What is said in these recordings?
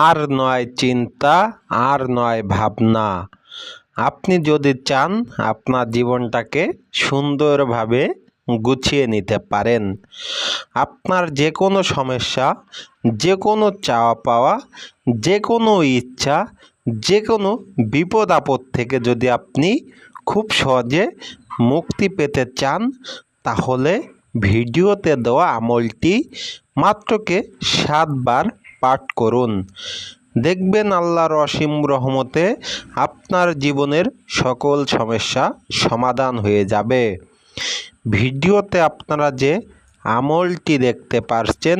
আর নয় চিন্তা, আর নয় ভাবনা। আপনি যদি চান, আপনার জীবনটাকে সুন্দরভাবে গুছিয়ে নিতে পারেন। আপনার যে কোনো সমস্যা যে কোনো চাওয়া পাওয়া যে কোনো ইচ্ছা যে কোনো বিপদ আপদ থেকে যদি আপনি খুব সহজে মুক্তি পেতে চান, তাহলে ভিডিওতে দেওয়া আমলটি মাত্রকে সাতবার পাঠ করুন। দেখবেন আল্লাহর অসীম রহমতে আপনার জীবনের সকল সমস্যা সমাধান হয়ে যাবে। ভিডিওতে আপনারা যে আমলটি দেখতে পারছেন,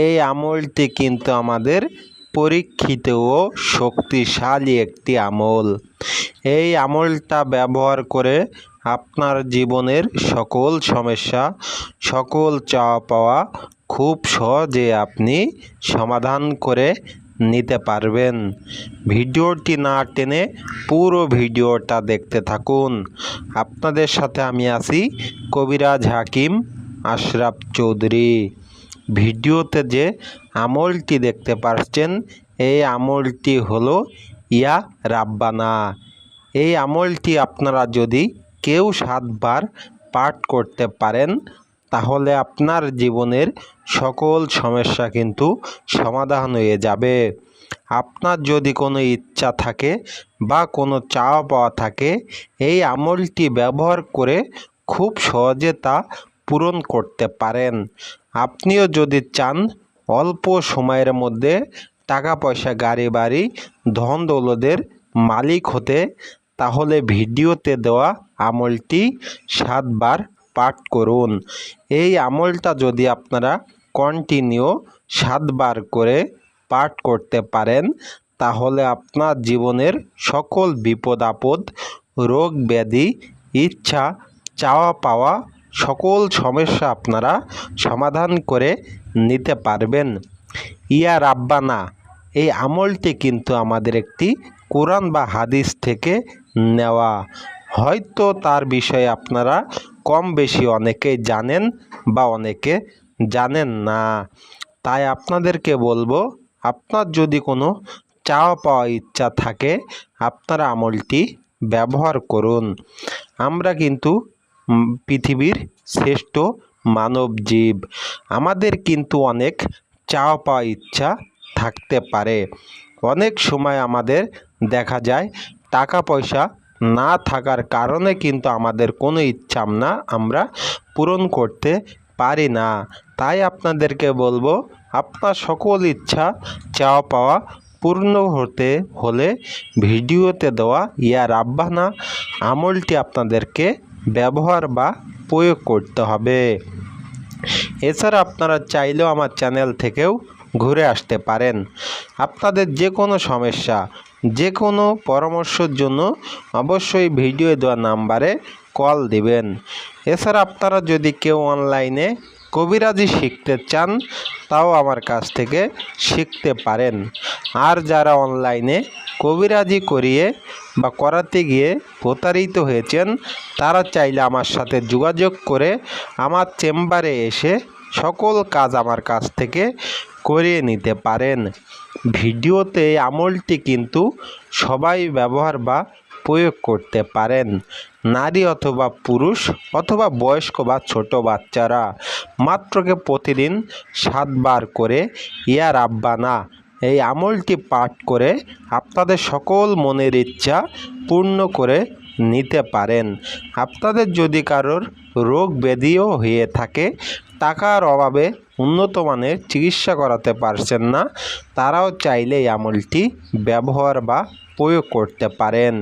এই আমলটি কিন্তু আমাদের পরীক্ষিত ও শক্তিশালী একটি আমল। এই আমলটা ব্যবহার করে আপনার জীবনের সকল সমস্যা, সকল চাওয়া পাওয়া খুব সহজে আপনি সমাধান করে নিতে পারবেন। ভিডিওটি না টেনে পুরো ভিডিওটা দেখতে থাকুন। আপনাদের সাথে আমি আছি কবিরাজ হাকিম আশরাফ চৌধুরী। ভিডিওতে যে আমলটি দেখতে পাচ্ছেন এই আমলটি হলো ইয়া রাব্বানা। এই আমলটি আপনারা যদি কেউ সাতবার পাঠ করতে পারেন তাহলে আপনার জীবনের সকল সমস্যা কিন্তু সমাধান হয়ে যাবে। আপনার যদি কোনো ইচ্ছা থাকে বা কোনো চাওয়া পাওয়া থাকে, এই আমলটি ব্যবহার করে খুব সহজে তা পূরণ করতে পারেন। আপনিও যদি চান, অল্প সময়ের মধ্যে টাকা পয়সা গাড়ি বাড়ি ধন দৌলতের মালিক হতে, তাহলে ভিডিওতে দেওয়া আমলটি সাতবার পাঠ করুন। এই আমলটা যদি আপনারা কন্টিনিউ সাতবার করে পাঠ করতে পারেন, তাহলে আপনার জীবনের সকল বিপদ আপদ, রোগ ব্যাধি, ইচ্ছা, চাওয়া পাওয়া, সকল সমস্যা আপনারা সমাধান করে নিতে পারবেন। ইয়া রাব্বানা, এই আমলটি কিন্তু আমাদের একটি কোরআন বা হাদিস থেকে নেওয়া। হয়তো তার বিষয়ে আপনারা কম বেশি অনেকেই জানেন বা অনেকে জানেন না। তাই আপনাদেরকে বলব, আপনার যদি কোনো চাওয়া পাওয়া ইচ্ছা থাকে, আপনারা আমলটি ব্যবহার করুন। আমরা কিন্তু পৃথিবীর শ্রেষ্ঠ মানব জীব আমাদের কিন্তু অনেক চাওয়া পাওয়া ইচ্ছা থাকতে পারে। অনেক সময় আমাদের দেখা যায় টাকা পয়সা না থাকার কারণে কিন্তু আমাদের কোনো ইচ্ছা না আমরা পূরণ করতে পারি না। তাই আপনাদেরকে বলব, আপনার সকল ইচ্ছা চাওয়া পাওয়া পূর্ণ হতে হলে ভিডিওতে দেওয়া ইয়ার আব্বানা আমলটি আপনাদেরকে ব্যবহার বা প্রয়োগ করতে হবে। এছাড়া আপনারা চাইলেও আমার চ্যানেল থেকেও ঘুরে আসতে পারেন। আপনাদের যে কোনো সমস্যা যে কোনো পরামর্শের জন্য অবশ্যই ভিডিও দেওয়া নাম্বারে কল দিবেন। এছাড়া আপনারা যদি কেউ অনলাইনে কবিরাজি শিখতে চান, তাও আমার কাছ থেকে শিখতে পারেন। আর যারা অনলাইনে কবিরাজি করিয়ে বা করাতে গিয়ে প্রতারিত হয়েছেন, তারা চাইলে আমার সাথে যোগাযোগ করে আমার চেম্বারে এসে সকল কাজ আমার কাছ থেকে করিয়ে নিতে পারেন। ভিডিওতে আমলটি কিন্তু সবাই ব্যবহার বা প্রয়োগ করতে পারেন। নারী অথবা পুরুষ অথবা বয়স্ক বা ছোট বাচ্চারা মাত্রকে প্রতিদিন সাতবার করে ইয়া রাব্বানা এই আমলটি পাঠ করে আপনাদের সকল মনের ইচ্ছা পূর্ণ করে নিতে পারেন। আপনাদের যদি কারোর রোগ ব্যাধিও হয়ে থাকে টাকার অভাবে উন্নত মানের চিকিৎসা করাতে পারছেন না, তারাও চাইলে এই আমলটি ব্যবহার বা প্রয়োগ করতে পারেন।